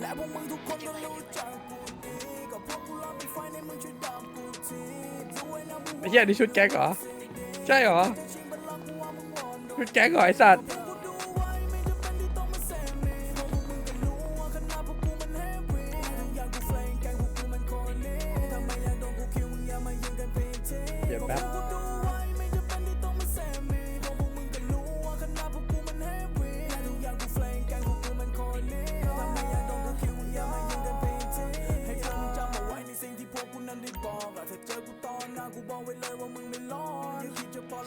และพวกมึงทุกคนก็รู้จักกูดีกับพวกกูรอมีไฟในมึงช่วยดับกูทีด้วยนะมึงไอ้เหี้ยนี่ชุดแก๊กเหรอ ใช่เหรอ ชุดแก๊กเหรอไอ้สัตว์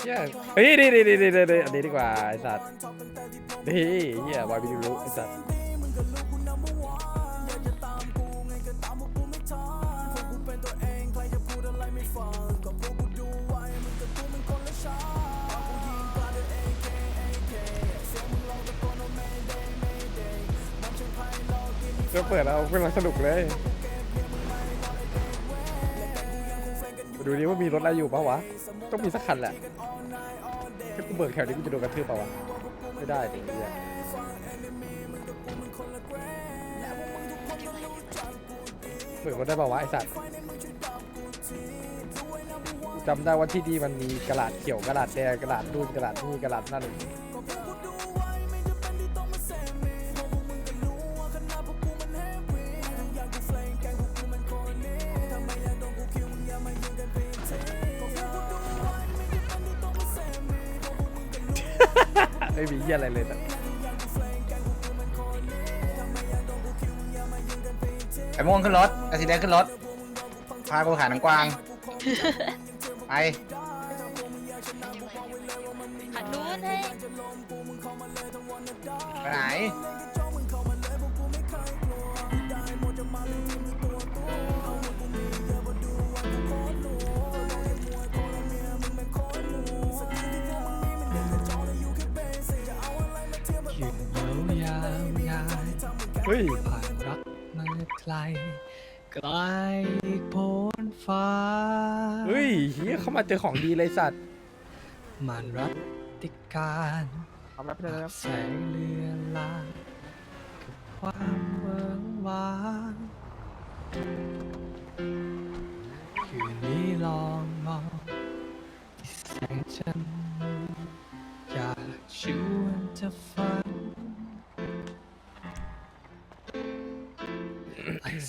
ชี่ยเฮ้ยนี่นี่นี่นี่นี่อันนี้ดีกว่าไอ้สัตว์นี่เฮียวายวิดีรู้ไอ้สัตว์ก็เปิดแล้วกำลังสนุกเลยดูดิว่ามีรถอะไรอยู่ปะวะ ต้องมีสักคันแหละ เบิกแถวนี้กูจะโดนกระทืบเปล่าวะไม่ได้ดิเหี้ยเบิกรถได้เปล่าวะไอสัตว์จำได้ว่าที่นี่มันมีกระดาษเขียวกระดาษแดงกระดาษนู่นกระดาษนี่กระดาษนั่น ไม่มีเหี้ยอะไรเลยนะไอ้ม่วงขึ้นรถไอ้สีแดงขึ้นรถ พากูขายหนังกวาง ไป ไกลโพ้นฟ้า เฮ้ยเฮียเข้ามาเจอของดีเลยสัตว์มันรัตติการทำรับไปเลยครับ แสงเลือนลางกับความเวิงว้างคืนนี้ลองมองที่แสงจันทร์อยากชวนเธอฝัน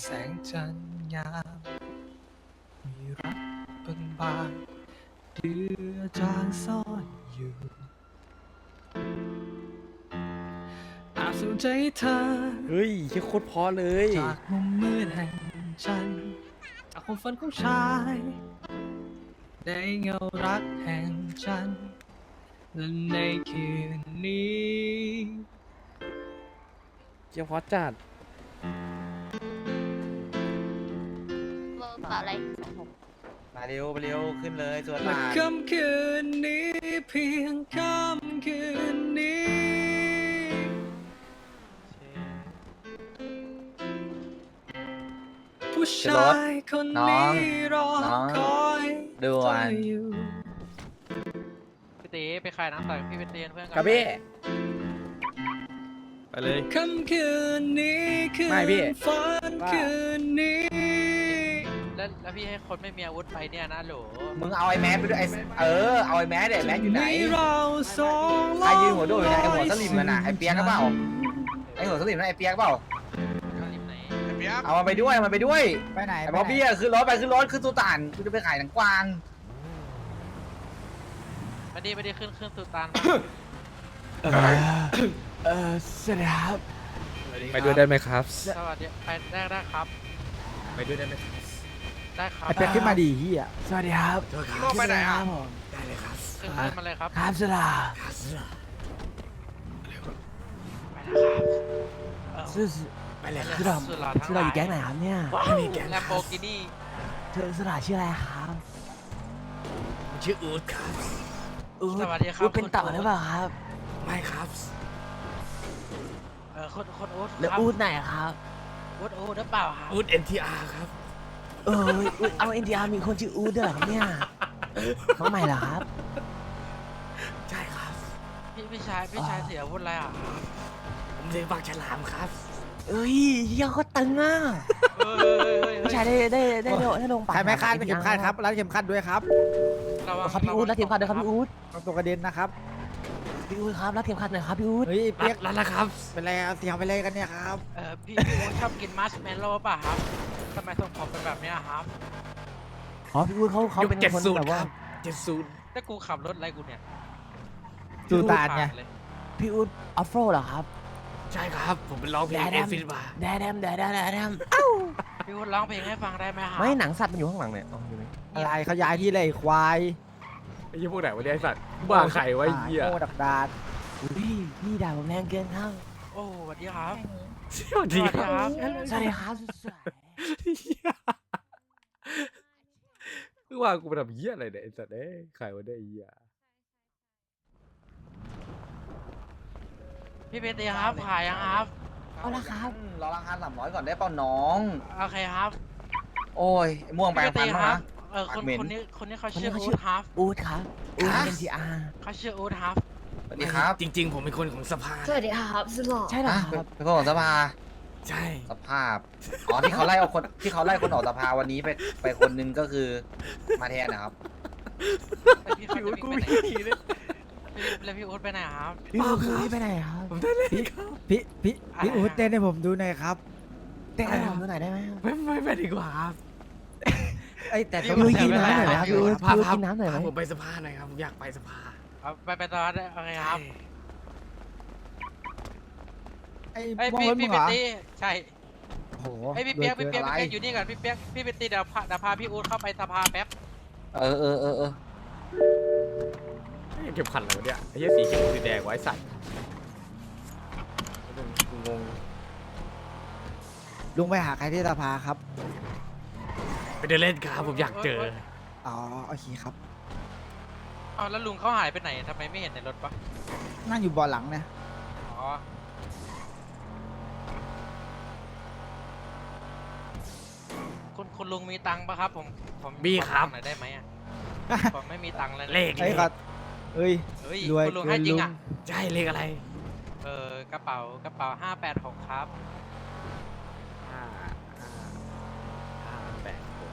แสงจันทร์ยาม มีรักบิ่งบานเดือจางซ่อนอยู่ อาบสู่ใจเธอ เฮ้ยเฮียโคตรเพอเลย จากมุมมืดแห่งจัน จากความฝันของชายในเงารักแห่งจัน และในคืนนี้เฮียเพอจัด เบอร์เปล่าอะไรมาเร็วไปเร็วขึ้นเลยสวนและลานค่ำคืนนี้เพียงค่ำคืนนี้ ผู้ชายคนนี้รอคอยด่วเธอนอยู่พี่ตีไปขายน้ำใส่พี่เป็นเตียนเพื่อนกักับพี่ไปเลยค่ำคืนนี้คืนไม่พี่ฝันว่าคืนนี้ แล้วแล้วพี่ให้คนไม่มีอาวุธไปเนี่ยนะโหลมึงเอาไอ้แมสไปด้วยไอ้เออเอาไอ้แมสเดี๋ยวไอ้แมสอยู่ไหนมีเราสองใครยืนหัวโดดอยู่ไหนไอ้หัวสลิมมันน่ะไอ้เปียกก็เปล่าไอ้หัวสลิมนั่นไอ้เปียกเปล่าเอาริมไหนเอามันไปด้วยเอามันไปด้วยไปไหนไอ้บ๊อบบี้อะขึ้นรถไปขึ้นรถขึ้นตูตานกูจะไปขายหนังกวางมาดีมาดีขึ้นขึ้นสุตานเออสวัสดีครับ ไปด้วยได้ไหมครับ สวัสดีไปได้ได้ครับ ไปด้วยได้ไหม ได้ครับไอเป็ดขึ้นมาดีเฮียสวัสดีครับโลกไปไหนอะผมขึ้นขึ้นมาเลยครับครับสลาไปแล้วครับเออชื่อไปเลยคือเราสุดหล่อทั้งคือเราอยู่หลายแก๊งไหนครับเนี่ยแลมโบกินี่เธอสลาชื่ออะไรครับชื่ออูดครับอู๊ดสวัสดีครับอู๊ดเป็นคุณต่ออู๊ดหรือเปล่าครับ ไม่ครับเออคนคนโอ๊ตแล้วครับอู๊ดไหนครับโอ๊ตโอ๊ตหรือเปล่าครับอูด NTR ครับ เอออู๊ดเอาเอ็นดีอาร์มีคนชื่ออู๊ดด้วยเหรอครับเนี่ยน้องใหม่เหรอครับ ใช่ครับ พี่พี่ชายพี่ชายเสียอาวุธอะไรอะผมเสียปากฉลามครับ เอ้ยเฮียเขาตึงอะเฮ้ยเฮ้ยเฮ้ยเฮ้ยผู้ชายได้ได้ได้ได้ได้ลงปากใครไม่คาดหไม่เข็มขัดครับรัดเข็มขัดด้วยครับระวังครับพี่อู๊ดรัดเข็มขัดด้วยครับพี่อู๊ดต้องตัวกระเด็นนะครับ พี่อู๊ดครับรัดเข็มขัดหน่อยครับพี่อู๊ดเฮ้ยเปียกรัดแล้วครับ เป็นไรเอาเสียงไปเลยกันเนี่ยครับ เออพี่พี่อู๊ดชอบกินมัชเมลโล่ป่ะครับ ทำไมทรงผมเป็นแบบเนี้ยครับ อ๋อพี่อู๊ดเขาเขาเป็นคนแบบว่าเจ็ดศูนย์ถ้ากูขับรถอะไรกูเนี่ยสูตานไงผ่เลยพี่อู๊ดออฟโรดเหรอครับ ใช่ครับ ผมเป็นร้องเพลงแดเอดำฟินมาแดดมแดดมแดดมพี่อู๊ดร้องเพลงให้ฟังได้ไหมครับไม่หนังสัตว์มันอยู่ข้างหลังเนี่ยอ๋ออยู่ไหนอะไรเขาย้ายที่เลยควายไอ้ยี่พวกไหนวะเนี่ยไอ้สัตว์บ้าไข่ไว้เหี้ยโง่ดักดานอุ้ยพี่ด่าผมแรงเกินครับโอ้สวัสดีครับสวัสดีครับสวัสดีครับสวยเมื่อวานกูไปทำเหี้ยอะไรเนี่ยไอ้สัตว์เอ้ยไข่วะเนี่ยไอ้เหี้ยพี่เบนตีครับขายยังครับ เอาละครับรอราคาสามร้อยก่อนได้เปล่าน้อง โอเคครับโอ้ยไอ้ม่วงแปลพี่งเบนพัตีนธุ์คมารับเออคนปากเหม็น คนนี้คนนี้เขาคนชื่นี้อเขาอูชื่อดครับอู๊ดครับอู๊ดฮะ เป็นทีอาร์เขาชื่ออูดครับสวัสดีครับจริง ๆ ผมเป็นคนของสภา สวัสดีครับสุดหล่อใช่เหรออะครับเป็นคนของสภา ใช่ สภาพ อ๋อที่เขาไล่เอาคนที่เขาไล่คนออกสภาวันนี้ไปไปคนนึงก็คือมาแทนนะครับแล้วพี่เขาจะวิ่งไปไหนพี่แล้วพี่อูดไปไหนครับ พี่อู๊ดพี่ไปไหนครับผมได้เลยครับ พี่พี่อะไรพี่อู๊ดอะเต้นให้ผมดูหน่อยครับเต้นให้ผมดูหน่อยได้ไหมครับไม่ไม่ไม่ดีกว่าครับไอยแต่พี่ต้องพี่อู๊ดเสีกิยนเวลาน้ำหน่อยนะครับพี่อู๊ดพาพี่อู๊ดพากินน้ำหน่อยไหม พาผมไปสภาหน่อยครับผมอยากไปสภา เอาไปไปตอนได้โอเคครับไอ้ ไอยมองพี่รถมึพี่งเบเหรนอตีใช่โอ้โหไอยพี่เปียกรวพี่เปียกอะไรพี่เปียกอยู่นี่ก่อนพี่เปียกพี่เบนตีเดี๋ยวพาเดี๋ยวพาพี่อูดเข้าไปสภาแป๊บเออเออเออเออเก็บขันอะไรวะเนี่ยไอ้เหี้ยสีเขียวสีแดงไว้สัตว์กูงงลุงไปหาใครที่สภาครับ ไปเดินเล่นครับผมอยากเจออ๋อโอเคครับอ้าวแล้วลุงเขาหายไปไหนทำไมไม่เห็นในรถปะนั่งอยู่เบอหลังเนี่ยอ๋อคุณคุณ ลุงมีตังค์ปะครับ ผมผมมีครับ ขอตังหน่อยได้ไหมอะผมไม่มีตังค์เลยนะเลข ไอ้ยก็เอ้ย เฮ้ยรวยคุณลุงให้จริงอะใช่เลขอะไรเออกระเป๋ากระเป๋าห้าแปดหกครับห้าห้าห้าแปดหก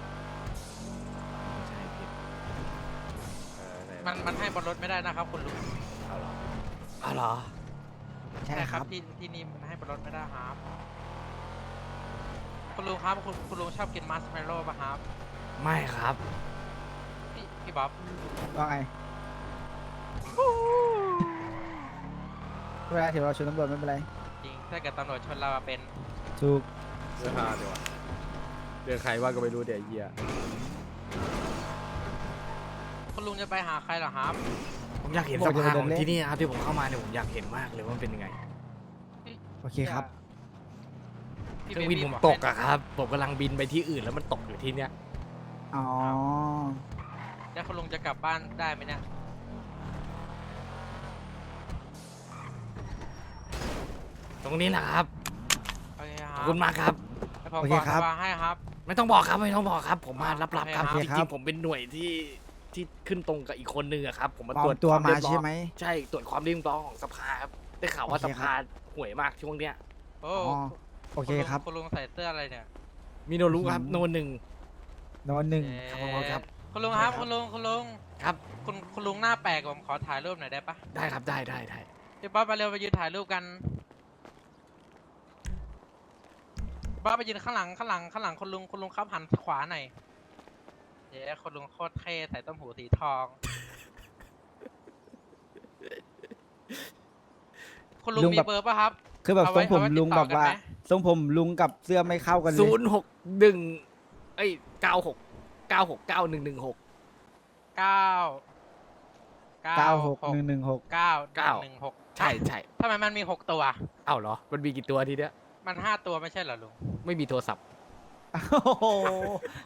ไม่ใช่ผิดเออไหมันมันให้บนรถไม่ได้นะครับ คุณลุงเอาเหรอเอาเหรอ ใช่ครับที่ที่นี่มันให้บนรถไม่ได้ครับ คุณลุงครับคุณคุณลุงชอบกินมัสเมลโล่ปะครับไม่ครับ พี่พี่บ๊อบว่าไงเวลาที่เราชนตำรวจไม่เป็นไรจริงถ้าเกิดตำรวจชนเราอะเป็นถูกเสื้อผ้าดีกว่าเดือใครว่าก็ไม่รู้เดี๋ยวไอ้เหี้ยคุณลุงจะไปหาใครเหรอครับผมอยากเห็นสภาของที่นี่ครับที่ผมเข้ามาเนี่ยผมอยากเห็นมากเลยว่ามันเป็นยังไง โอเคครับพี่ เครื่องบินเบผมบอกตกอะครับผมกำลังบินไปที่อื่นแล้วมันตกอยู่ที่เนี้ยอ๋อ แล้วคุณลุงจะกลับบ้านได้ไหมเนี่ยตรงนี้แหละครับโอเคคขรัอบบคุณมากครับ แล้วผมโอเคบอกครับ วางให้ครับ ไม่ต้องบอกครับไม่ต้องบอกครับ ผมมารับรับครับโอจเคครับ ริงๆผมเป็นหน่วยที่ที่ขึ้นตรงกับอีกคนนึงอะครับ ผมมาปลอตรวจมตัวควมาเรียบร้อยใช่ไหม ใช่ตรวจความเรียบร้อยของสภาครับได้ข่าวว่าโอสเคครับภาห่วยมากช่วงเนี้ยโอ้อ๋อ โอเคครับ คุณลุงใส่เสื้ออะไรเนี่ยมีโนรุครับ อืม โนหนึ่ง นอนหนึ่งครับผมครับ คุณลุงครับคุณลุงคุณลุงครับ คุณคุณลุงหน้าแปลกผมขอถ่ายรูปหน่อยได้ปะได้ครับได้ได้ได้พี่บ๊อบมาเร็วไปยืนถ่ายรูปกันบ๊อบไปยืนข้างหลังข้างหลังข้างหลังคุณลุงคุณลุงครับหันขวาหน่อยเย้คุณลุงโคตรเท่ใส่ต้มหูสีทอง คุณลุงลุงมีแบบ เบอร์ปะครับ คือแบบเอาทไว้รงผมเอาไว้ลุงติดต่แบอบกันว่าไหมทรงผมลุงกับเสื้อไม่เข้ากันเลยศูนย์หกหนึ่งเอ้ยเก้าหกเก้าหกเก้าหนึ่งหนึ่งหกเก้าเก้าหกหนึ่งหนึ่งหกเก้าเก้าหนึ่งหกใช่ใช่ทำไมมันมีหกตัวเอ้าเหรอ มันมีกี่ตัวทีเนี้ยมันห้าตัวไม่ใช่เหรอลุงไม่มีโทรศัพท์โอ้โห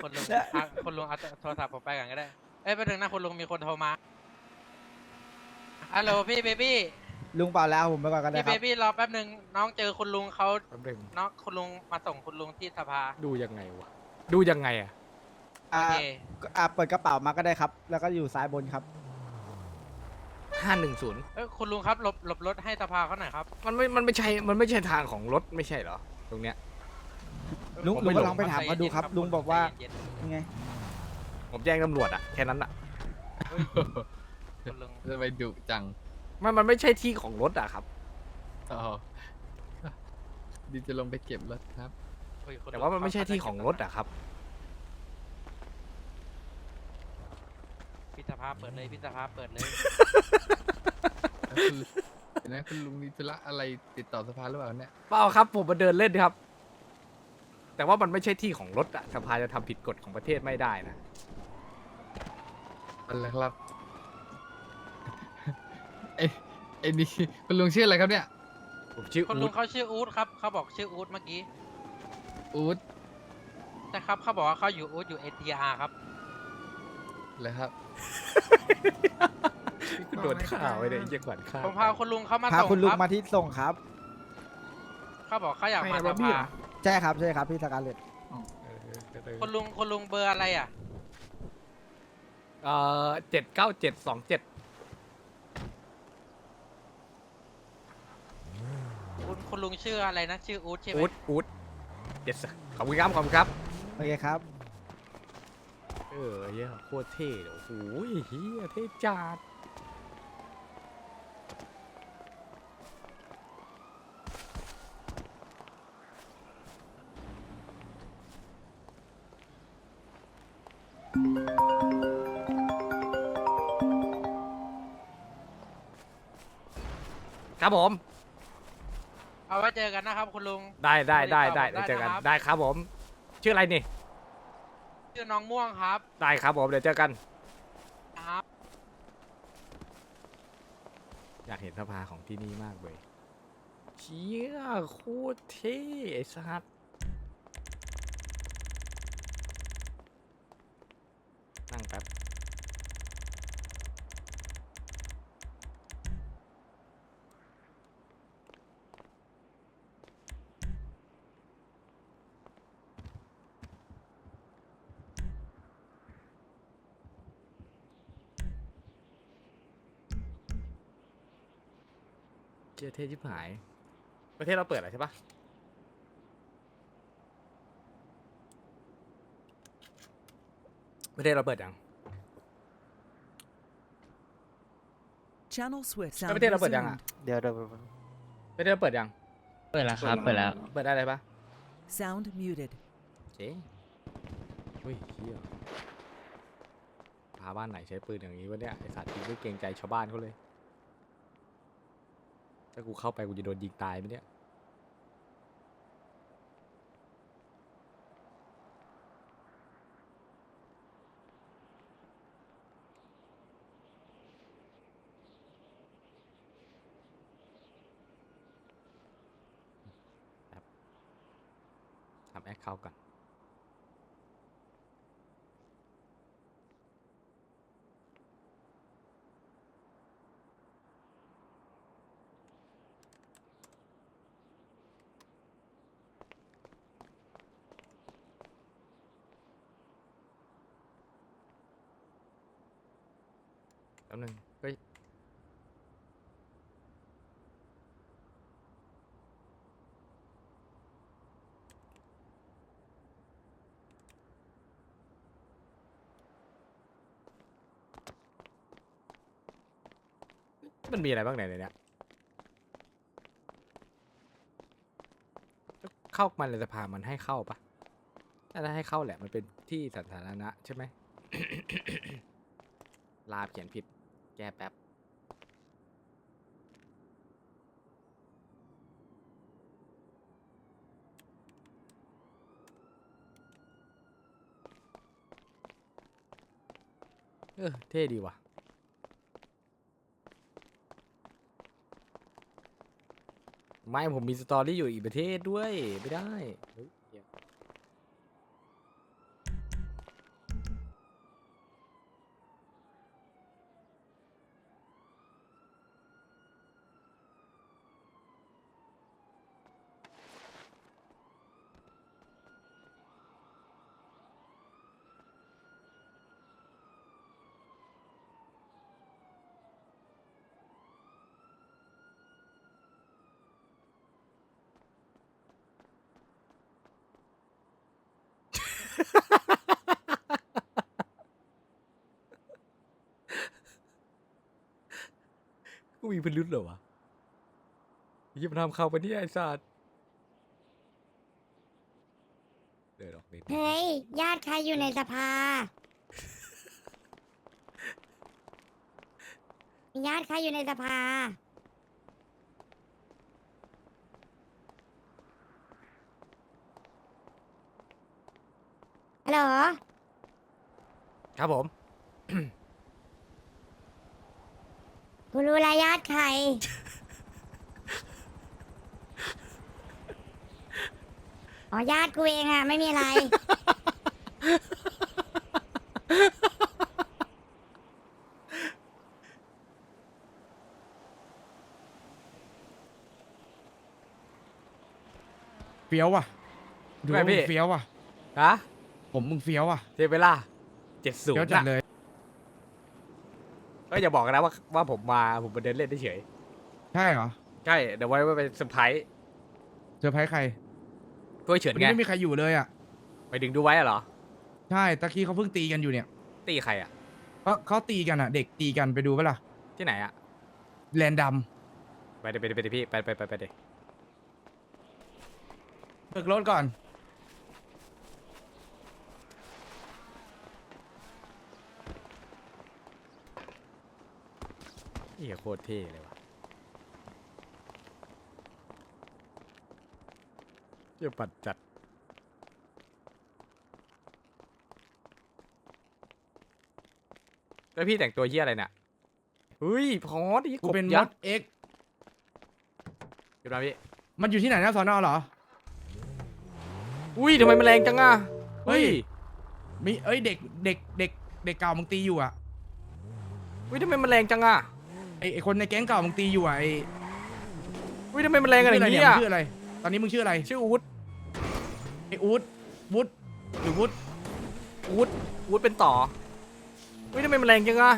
คนลุงและอะคนลุงเอาโทรศัพท์ผมไปก่อนก็ได้เอ้ยไปถึงนะคนลุงมีคนโทรมาฮัลโหลพี่เบบี้ ลุงเปล่าแล้วผมไปก่อนกันพี่นะคเบรับ บี้รอแป๊บหนึ่งน้องเจอคุณลุงเขาแป๊บนึงน้องคุณลุงมาส่งคุณลุงที่สภาดูยังไงวะดูยังไงอะโออ่าเคอ่าเปิดกระเป๋ามาก็ได้ครับ แล้วก็อยู่ซ้ายบนครับ ห้าหนึ่งศูนย์เอ้ยคุณลุงครับหลบหลบรถให้สภาเขาหน่อยครับมันไม่มันไม่ใช่มันไม่ใช่ทางของรถไม่ใช่เหรอ ตรงเนี้ย ลุงผมลุไม่งหลก็งลองไปถามเขาดูครับ ลุงบอกว่าใจเย็นยังไง ผมแจ้งตำรวจอะแค่นั้นอะๆคุณลุง จะไปดุจัง มันมันไม่ใช่ที่ของรถอะครับ อ๋อดีจะลงไปเก็บรถครับเฮ้ยคุณลุแต่ว่ามันไม่ใช่ที่ของรถอะครับพี่สภาเปิดเลยพี่สภาเปิดเลยแล้วคุณเห็นไหมคุณลุงมีธุระอะไรติดต่อสภาหรือเปล่าเนี่ยเปล่าครับ ผมมาเดินเล่นครับ แต่ว่ามันไม่ใช่ที่ของรถอะสภาจะทำผิดกฎของประเทศไม่ได้นะ อะไรครับ ไอ้ ไอ้นี่คุณลุงชื่ออะไรครับเนี่ยผมชื่อคุณอูลุดงเขาชื่ออู๊ดครับเขาบอกชื่ออู๊ดเมื่อกี้อู๊ดใช่ครับเขาบอกว่าเขาอยู่อู๊ดอยู่เอทีอาร์ครับเลยครับ โดนข่าวไว้เลยยี่ขวัญข่าวผมพาคุณลุงเขามาพาส่งคุณลุงครับมาที่ส่งครับเขาบอกเขาอยากมาสภาใช่ครับใช่ครับพี่สการเลตคุณลุงคุณลุงเบอร์อะไรอะ เอ่อเจ็ดเก้าเจ็ดสองเจ็ด คุณคุณ ลุงชื่ออะไรนะ ชื่ออู๊ดใช่ไหมอูดอูดเจ็ดขอบคุณครับขอบคุณครับ โอเคครับ เออเหี้ยโคตรเท่เลยโอ้โหเฮียเท่จัดครับผม เอาไว้เจอกันนะครับคุณลุง ได้ได้ได้ได้ได้เดี๋ยวเจอกันนะครับ ได้ครับผม ชื่ออะไรนี่ ชื่อน้องม่วงครับได้ครับผมเดี๋ยวเจอกัน ครับ อยากเห็นสภาของที่นี่มากเลยเชี่ยโคตรเท่ไอ้สัสนั่งแป๊บ เชี่ยเท่ชิบหาย ประเทศเราเปิดแล้วใช่ปะประเทศเราเปิดยัง Channel switch แล้ว sound ประเทศเราเปิดยังอะ resumed. เดี๋ยวเดี๋ยวประเทศเราเปิดยัง เปิดแล้วครับ เปิดแล้ว เปิดได้เลยปะ Sound muted. เจ๊อุ้ยเฮียพาบ้านไหนใช้ปืนอย่างนี้วะเนี่ยไอสัตว์กูไม่เกรงใจชาวบ้านเขาเลย ถ้ากูเข้าไปกูจะโดนยิงตายไหมเนี่ย ทำแอคเคาท์ก่อน แป๊บนึงเฮ้ย มันมีอะไรบ้างในในเนี้ยเข้ามาในสภามันให้เข้าปะน่าจะให้เข้าแหละมันเป็นที่สาธารณะใช่ไหม ลาบเขียนผิด แก้แป๊บ เออ เท่ดีว่ะ ไม่ผมมีสตอรี่อยู่อีกประเทศด้วย ไม่ได้ กูมีพิรุษเหรอวะยิบทำข่าวไปเนี่ไอ้สัตว์เดินออกนิเฮ้ย ญาติใครอยู่ในสภา มีญาติใครอยู่ในสภา ฮัลโหลครับผม กูรู้และญาติใคร อ๋อญาติกูเองอะไม่มีอะไร เฟี้ยวว่ะดูไม่ว่าพี่มึงเฟี้ยวว่ะฮะ ผมมึงเฟี้ยวว่ะเทเวล่าเจ็ดศูนเฟี้ยวย์จัดอะเลย ก็อย่าบอกนะว่าว่าผมมาผมมาเดินเล่นเฉยใช่เหรอๆใช่เดี๋ยวไว้ไว้เป็นเซอร์ไพรส์เซอร์ไพรส์ใครกล้วยเฉินวันไงนี้ไม่มีใครอยู่เลยอะ ไปดึงดูไว้อะเหรอ ใช่ตะกี้เขาเพิ่งตีกันอยู่เนี่ยตีใครอะเขาเขาตีกันอะ เด็กตีกันไปดูปะล่ะที่ไหนอะแลนดัมไปเดี๋ยวไปเดี๋ยวไปเดี๋ยวพี่ไปไปไปไปเดี๋ยวเบิกรถก่อน เฮียโคตรเท่เลยว่ะเฮียปัดจัดแล้วพี่แต่งตัวเฮียอะไรเนี่ยเฮ้ยพอดีกูเป็นมยัดกษ์เอ็กอยู่นะพี่ มันอยู่ที่ไหนนะสอนอเหรอ อุ้ยทำไมมันแรงจังอะ เฮ้ย มีเอ้ยเด็กเด็กเด็กเด็กเก่ามึงตีอยู่อะ อุ้ยทำไมมันแรงจังอะ ไอไอคนในแก๊งเก่ามึงตีอยู่อะไออุ้ยทำไมมันแรงกันอย่างนี้นี้อะชื่ออะไร ตอนนี้มึงชื่ออะไร ชื่ออูดไออูดวุฒหรือวุฒอูดอูดเป็นต่ออุ้ยทำไมมันแรงจังอะ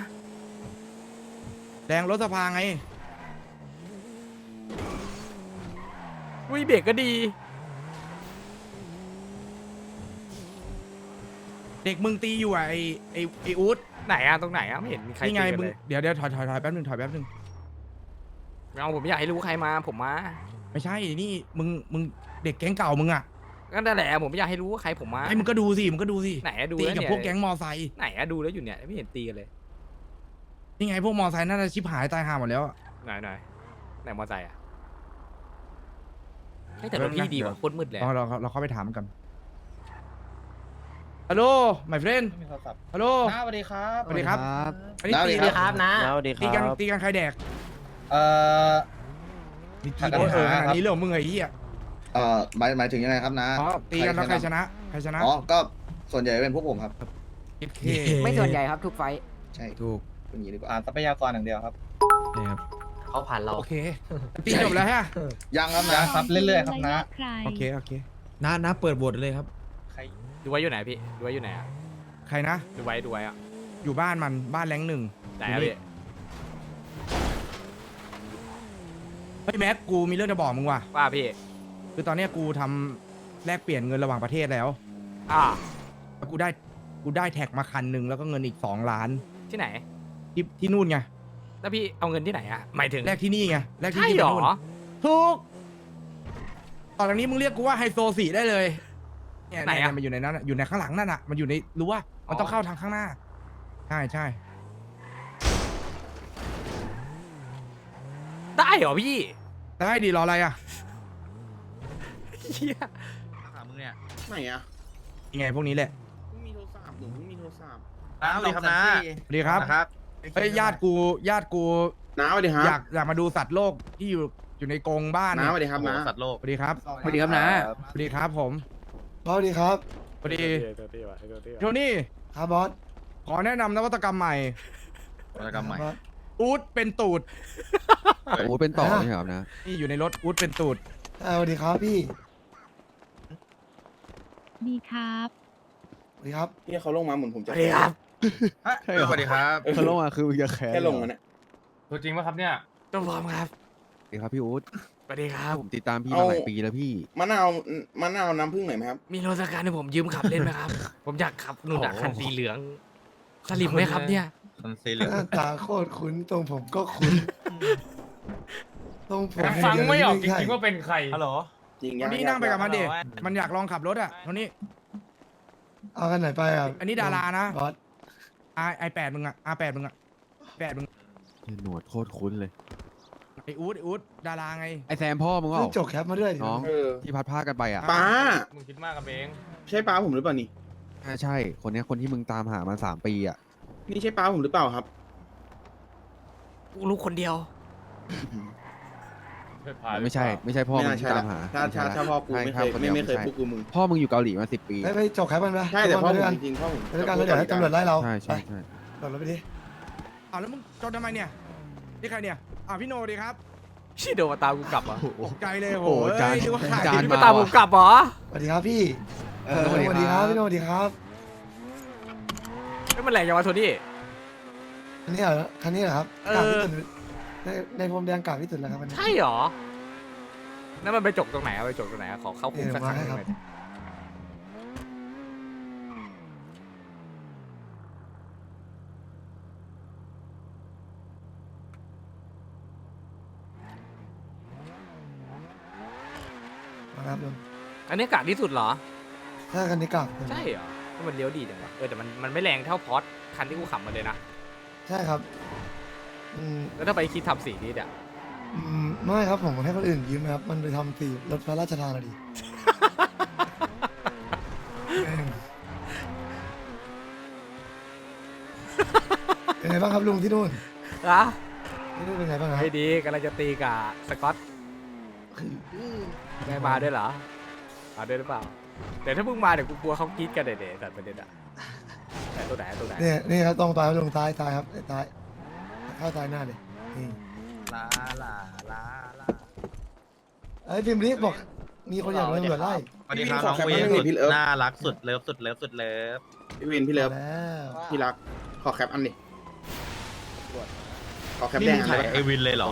แดงรถสภาไง อุ้ยเบรกก็ดี เด็กมึงตีอยู่อะไอไอไออูด ไหนอะตรงไหนอะไม่เห็นมีใครนี่ไงตีกันมึงเลยเดี๋ยวเดี๋ยวถอยถอยถอยแป๊บนึงถอยแป๊บนึงไม่เอาผมอยากให้รู้ใครมาผมมาไม่ใช่นี่มึงมึงเด็กแก๊งเก่ามึงอะก็นั่นแหละผมอยากให้รู้ว่าใครผมมาไอ้มึงก็ดูสิมึงก็ดูสิไหนอะดูตีแล้วกับเนี่ยพวกแก๊งมอไซค์ไหนอะดูแล้วอยู่เนี่ยไม่เห็นตีกันเลยนี่ไงพวกมอไซค์น่าจะชิบหายตายห่าหมดแล้วอะ ไหนไหนไหนมอไซค์อะเฮ้ยแต่รถพี่ดีว่ะโคตรมืดเลย เราเราเราเข้าไปถามกัน ฮัลโหล my friend มีโทรศัพท์ฮัลโหล น้าสวัสดีครับสวัสดีครับ อันนี้น้าสวัสตีดีครับน้าตีกันตีกันใครแดกเอ่อ มีขัตีดกันโอ้เออหาขนาดครับนี้เรื่องของมึงไอ้เหี้ยเอ่อหมายหมายถึงยังไงครับนะอ๋อตีกันแล้วใครชนะใครชนะอ๋อก็ส่วนใหญ่เป็นพวกผมครับเคไม่ส่วนใหญ่ครับทุกไฟท์ใช่ถูกเป็นอย่างนี้ดีกว่าอ่าทรัพยากรอย่างเดียวครับเขาผ่านเรา โอเคตีจบแล้วฮะยังครับยันะงครับเรื่อยๆครับนะ โอเคโอเคน้าน้าเปิดบทเลยครับ ดูไว้อยู่ไหนพี่ดูไว้อยู่ไหนอะใครนะ ดูไว้ดูไว้อะอยู่บ้านมันบ้านแรงหนึ่งไหนอะพี่เฮ้ยแม็กกูมีเรื่องจะบอกมึงว่ะว่าพี่คือตอนเนี้ยกูทำแลกเปลี่ยนเงินระหว่างประเทศแล้วอ่าแล้วกูได้กูได้แท็กมาคันหนึ่งแล้วก็เงินอีกสองล้านที่ไหน ที่ที่นู่นไงแล้วพี่เอาเงินที่ไหนอะหมายถึงแลกที่นี่ไงแลกที่ใช่ที่เหรนู่นอถูกตอนนี้มึงเรียกกูว่าไฮโซสีได้เลย เนี่ยไหนเนี่ยอะมันอยู่ในนั้นอะอยู่ในข้างหลังนั่นอะมันอยู่ในรู้ว่ามันต้องเข้าทางข้างหน้า ใช่ใช่ได้เหรอพี่ได้ดีรออะไรอะเหี้ยถามมึงเนี่ยไหนอะยังไงพวกนี้แหละมีโทรศัพท์หนูมีโทรศัพท์น้าสวัสดีครับน้าสวัสดีครับนะครับ เฮ้ยญาติกูญาติกูน้าสวัสดีครัอยากอยากมาดูสัตว์โลกที่อยู่อยู่ในกรงบ้านน้าเนี่ยสวัสดีครับนะสัตว์โลกสวัสดีครับสวัสดีครับน้าสวัสดีครับผม สวัสดีครับสวัสดีตัวเตี้ยวะตัวเตี้ยวะโทนี่ ครับบอสขอแนะนำนวัตกรรมใหม่วรรณกรรมใหม่อูดเป็นตูด โอ้เป็นต่อใช่ครับนะ นี่อยู่ในรถอูดเป็นตูดสวัสดีครับพี่ดีครับ สวัสดีครับพี่เขาลงมาเหมือนผมสจะวัสดีครับสวัสดีครับเขาลงมาคือจะแค่แค่ลงมาเนี่ยตัวจริงป่ะครับเนี่ยตัวพร้อมครับ สวัสดีครับพี่อู๊ดสวัสดีครับ ผมติดตามพี่มาหลายปีแล้วพี่ มะนาวมะนาวน้ำผึ้งหน่อยไหมครับ มีรถสการให้ผมยืมขับเล่นไหมครับ ผมอยากขับนู่นอะคันสีเหลือง สลิมไหมครับเนี่ยคันสีเหลืองตาโคตรคุ้นตรงผมก็คุ้นต้องผมฟังไม่ออกจริงๆว่าเป็นใคร ฮัลโหลจริงวันนี้นั่งไปกับมันดิ มันอยากลองขับรถอะคนนี้ เอากันไหนไปอะอันนี้ดารานะ บอสไอไอแปดมึงอะอาแปดมึงอะแปดมึง หนวดโคตรคุ้นเลย ไออูดไออูดดาราไง ไอแซมพ่อมึงว่าเพิ่งจบแคปมาด้วยน้องเออ ที่พัดผ้ากันไปอะป้า มึงคิดมากกับเองใช่ป้าผมหรือเปล่านี่ อ่าใช่ คนเนี้ยคนที่มึงตามหามาสามปีอะนี่ใช่ป้าผมหรือเปล่าครับ กูรู้คนเดียวไม่ใช่ ไม่ใช่พ่อไม่มึงน่าที่ใช่ตาละมหาถ้าถ้าใช่ถ้าพ่อกูไม่เคยใช่ไม่ไม่เคยใช่พูดกูมึง พ่อมึงอยู่เกาหลีมาสิบปีไปไปจบแคปมันไปใช่แต่พ่อไปผด้วยมกันจริงๆพ่อผมไปด้วยกันแล้วเดี๋ยวให้ตำรวจไล่เราใช่ใช่ไปใช่ตำรวจไปดิอ้าวแล้วมึงจนทำไมเนี่ย นี่ใครเนี่ยอ่าพี่โนดีครับชี่โดนมาตามกูกลับเหรอะตกใจเลยโอ้โอ้โหโหจานนึกว่าขายจานนี่มาตามผมกลับเหรอสวัสดีครับพี่เออสวัสดีครับพี่โนสวัสดีครับไม่มันแรงจังวะโทนี่ คันนี้เหรอคันนี้เหรอครับเออกากที่สุดในในพรมแดงกากที่สุดแล้วครับวันนี้ ใช่เหรอนั่นมันไปจกตรงไหนอะไปจกตรงไหนอะขอเข้าคุกสักครั้งหเออนึ่งมาให้เลยค ครับลุงอันนี้กากที่สุดเหรอ ถ้าคันนี้กากใช่เหรอมันเลี้ยวดีจังวะเออแต่มันมันไม่แรงเท่าพอดคันที่กูขับมาเลยนะ ใช่ครับอืมแล้วถ้าไปคิดทำสีนี้เนี่ยอืมไม่ครับผมให้คนอื่นยืมนะครับ มันไปทำสีรถพระราชทานอะดิแม่งเป็นไงบ้างครับลุงที่นู่นอะที่นู่นเป็นไงบ้างครับ ไม่ดีกำลังจะตีกับสกอต ไม่มาด้วยเหรอมาด้วยหรือเปล่าเดี๋ยวถ้ามึงมาเดี๋ยวกูกลัวเขากรีดกันเด็ดๆแต่ประเด็นอะแต่ตัวไหนตัวไหนเนี่ยนี่ครับตรงไปครับลุงตายตายครับตายเข้าตายหน้าเลยนี่ลาลาลาลาไอ้ยพิมพ์รีบบอก มีคนอยากโดนตำรวจไล่สวัสดีครับขอน้องแคปวีอันหนึ่งดิพี่เลิฟน่ารักสุดเลิฟสุดเลิฟสุดเลิฟพี่วินพี่เลิฟแล้วพี่รักขอแคปอันดิขอแคปนี่แดมึงงอันถ่ายเลยไอวินเลยเหรอ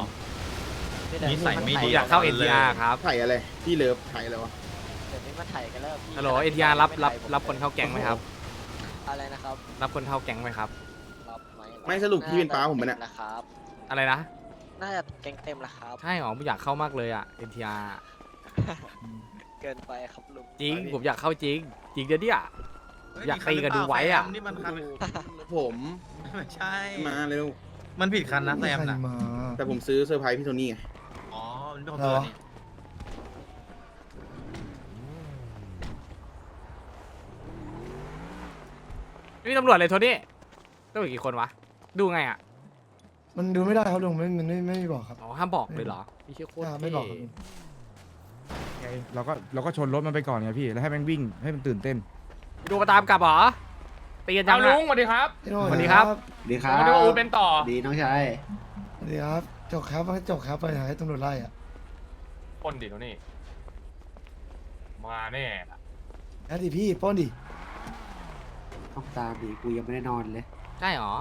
นิสัยไม่ผมดีอยากเข้า NTR ครับถ่ายอะไรพี่เลิฟถ่ายอะไรวะฮัลโหลเอ็นทีอาร์รับรับรับคนเข้าแก๊งไหมครับ อะไรนะครับรับคนเข้าแก๊งไหมครับ รับไหมเหรอไม่สรุปพี่เป็นป้าผมไหมเนี่ย นะครับอะไรนะ น่าจะแกงเต็มแล้วครับ ใช่หรอผมอยากเข้ามากเลยอะ NTR เกินไปครับลุงจริง ผมอยากเข้าจริง จริงเดี๋ยวเนี่ย อยากตีกันดูไว้อะ นี่มันคันผมไม่ใช่ มาเร็ว มันผิดคันนะแซมใครนะมาแต่ผมซื้อเซอร์ไพรส์พี่โทนี่ไงอ๋อ มันเป็นของเธอนี่นี่ตำรวจเลยโทนี่ต้องอีกกี่คนวะ ดูไงอะมันดูไม่ได้ครับลุงไม่มันไม่ไม่บอกครับ อ๋อห้ามบอกเลยเหรอพี่เชื่อโคตรอ่าเท่ไม่บอกครับลุงไงเราก็เราก็ชนรถมันไปก่อนไงพี่ แล้วให้มันวิ่งให้มันตื่นเต้น ดูมาตามกลับเหรอตีกันจัเอางลุอะ งสวัสดีครับพี่โน่สวัสดีครับ ดีคสวัสดีว่าอูเป็นต่อ ดีน้องชาย สวัสดีครับจบครับให้จบครับไปไหนให้ตำรวจไล่อะ ปล้นดิโนนี่ มาแน่ล่ะนั่นดิพี่ป้อนดิต้องตามดิกูยังไม่ได้นอนเลย ใช่หรอ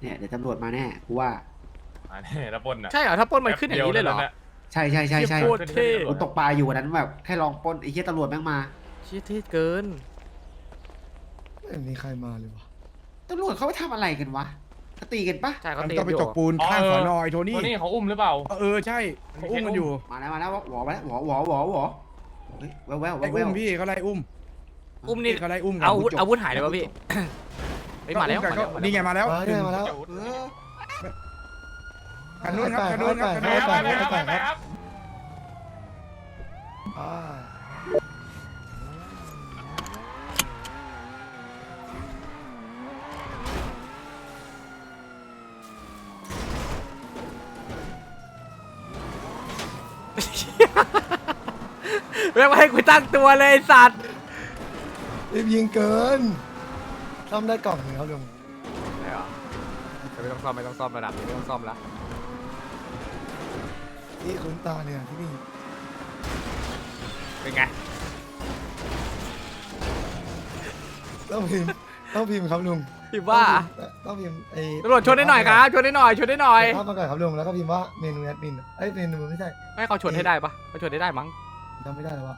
เนี่ยเดี๋ยวตำรวจมาแน่กูว่า มาแน่แล้วปล้นอะใช่เหรอ ถ้าปล้นมันขึ้นอย่างนี้เลยเหรอ ใช่ใช่ใช่ใช่โคตรเท่กูตกปลาอยู่วันนั้นแบบแค่ลองปล้นไอ้เหี้ยตำรวจแม่งมาเชี่ยเท่เกิน ไม่มีใครมาเลยวะตำรวจเขาไปทำอะไรกันวะเขาตีกันปะใช่เขามันตีต้องไปอยู่จกปูนข้างสอนอยโทโทนี่นี่เขาอุ้มหรือเปล่าเออใช่เขาอุ้มมันอยู่มาแล้วมาแล้วหวอมาแล้วหวอหวอหวอหวอเฮ้ยแววแววแวไอ้วแวอุ้วมพี่เขาไล่อุ้มอุ้มนี่เขาไล่อุ้มกันเอาอาวุธจกอาวุธหายเลยป่ะพี่ เฮ้ยมาแล้วก็มาก็แล้วมานี่แล้วไงมาแล้วมาเนี่ยมาแล้ว คันนู้นครับคันนู้นครับคันไปนู้นครับไปครับไปครับอ่าไม่มาให้กูตั้งตัวเลยไอ้สัตว์รีบยิงเกินทำได้กล่องหนึ่งครับลุงใช่เหรอไม่ต้องซ่อมไม่ต้องซ่อมระดับนี้ไม่ต้องซ่อมแล้ว ที่คุณตาเนี่ยที่นี่เป็นไง ต้องพิมพ์ต้องพิมพ์ครับลุงพี่ว่าตต้องพิมพ์ไอ้ตำรวจชนได้หน่อยครับชนได้หน่อยชนได้หน่อยภาพมาก่อนครับลุงแล้วก็พิมพ์ว่าเมนูแอดมินเอ้ยเมนูไม่ใช่ไม่ให้เขาชนให้ได้ปะเขาชนให้ได้มั้งจำไม่ได้แล้ววะ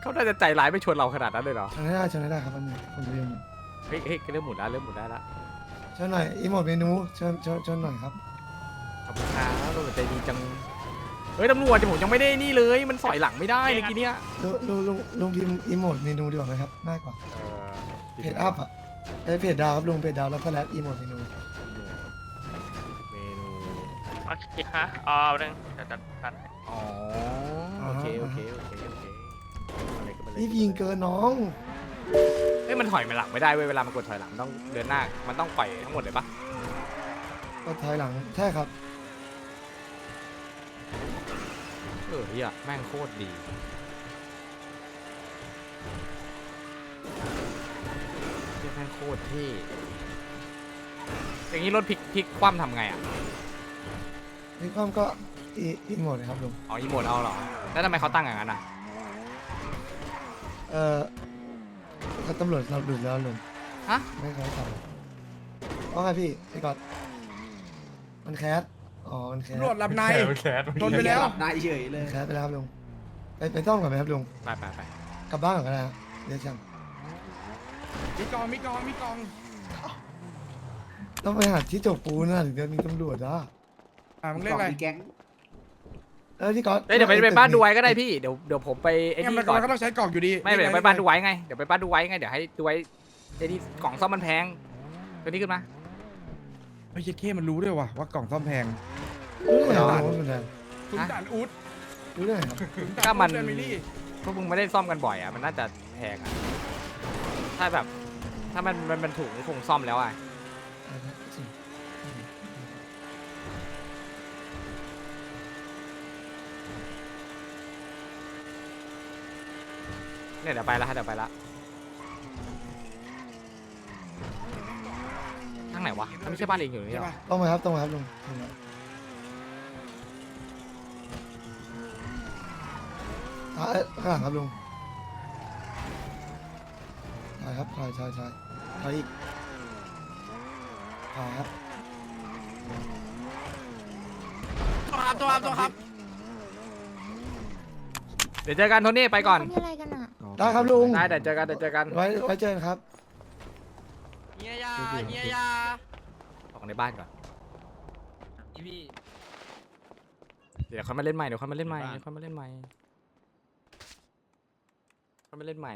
เขาน่าจะใจร้ายไม่ชนเราขนาดนั้นเลยเหรอชนให้ได้ชนให้ได้ครับมันงผมจะพิมพ์เฮ้ยเฮ้ยเริ่มหมุนแล้วเริ่มหมุนได้แล้วชนหน่อยอีโมดเมนูชนชนชนหน่อยครับขอบคุณครับตำรวจใจดีจังเฮ้ยตำรวจแต่ผมยังไม่ได้นี่เลยมันสอยหลังไม่ได้เลยกีเนี้ยลุงลุงลุงลุงพิมพ์อีโมดเมนูดีกว่าไหมครับง่ายกว่าเออเพจอัพอะไอ้เพจดาวครับลุงเพจดาวแล้วก็แลดอีโมดเมนูเมนูโอเคฮะอ๋อหนึ่งเดี๋ยวจัดการอ๋อโอเคโอเคโอเคโอเคอะไรก็ไปเลยนี่ยิงเกินน้องเอ้ยมันถอยมาหลังไม่ได้เว้ยเวลามันกดถอยหลังมันต้องเดินหน้ามันต้องปล่อยทั้งหมดเลยปะก็ถอยหลังใช่ครับเออเฮียแม่งโคตรดี เฮียแม่งโคตรเท่อย่างนี้รถพลิกพลิกคว่ำทำไงอะ นี่ความก็อีอีโมดเลยครับลุงอ๋ออีโมดเอาเหรอ แล้วทำไมเขาตั้งอย่างนั้นอะ เออเขาตำรวจเราดูดแล้วลุงฮะ ไม่เคยทำว่าไงพี่พี่กอดมันแคส อ๋อมันแคสตำรวจหลับในแคสชนไปแล้วนายเฉยเลย แคสไปแล้วครับลุงไปไปต้องก่อนไหมครับลุงไปไปไปกลับบ้านก่อนก็ได้ครับเดี๋ยวช่างมีกองมีกองมีกองต้องไปหาที่จกปูนนะถึงจะมีตำรวจนะอ่ามึงเล่นอะไรเออพี่กอดเอ้ยเดี๋ยวไปไปบ้านดูไว้ก็ได้พี่เดี๋ยวเดี๋ยวผมไปไอ้งั้นนี่มันก่อนก็ต้องใช้กล่องอยู่ดีไม่เดี๋ยวไปบ้านดูไว้ไงเดี๋ยวไปบ้านดูไว้ไงเดี๋ยวให้ดูไว้ไอ้นี่กล่องซ่อมมันแพงตัวนี้ขึ้นมา เฮ้ยเย็ดเข้มันรู้ด้วยว่ะว่ากล่องซ่อมแพง รู้ได้ไงครับว่ามันแพงคุณด่านอูดรู้ได้ไงครับก็มันแฟมิลี่พวกมึงไม่ได้ซ่อมกันบ่อยอะมันน่าจะแพงอะถ้าแบบ ถ้ามันมันมันถูกนี่คงซ่อมแล้วอะเนี่ยเดี๋ยวไปละเดี๋ยวไปละทางไหนวะถ้าไม่ใช่บ้านเองอยู่นี่ใช่หรอปะต้องมาครับต้องมาครับลุงต้องมาอ่ะเอ้ยข้างหลังครับลุงใช่ครับใช่ใช่ใช่ใช่อีกใช่ครับตัวครับตัวครับตัวครับเดี๋ยวเจอกันโทนี่ไปก่อนมีอะไรกันอะ ได้ครับลุงได้เดี๋ยวเจอกันเดี๋ยวเจอกันไว้ไว้เจอกันครับ เฮียยาเฮียยาออกในบ้านก่อน พี่ เดี๋ยวเขามาเล่นใหม่เดี๋ยวเขามาเล่นใหม่เดี๋ยวเขามาเล่นใหม่เขา มาเล่นใหม่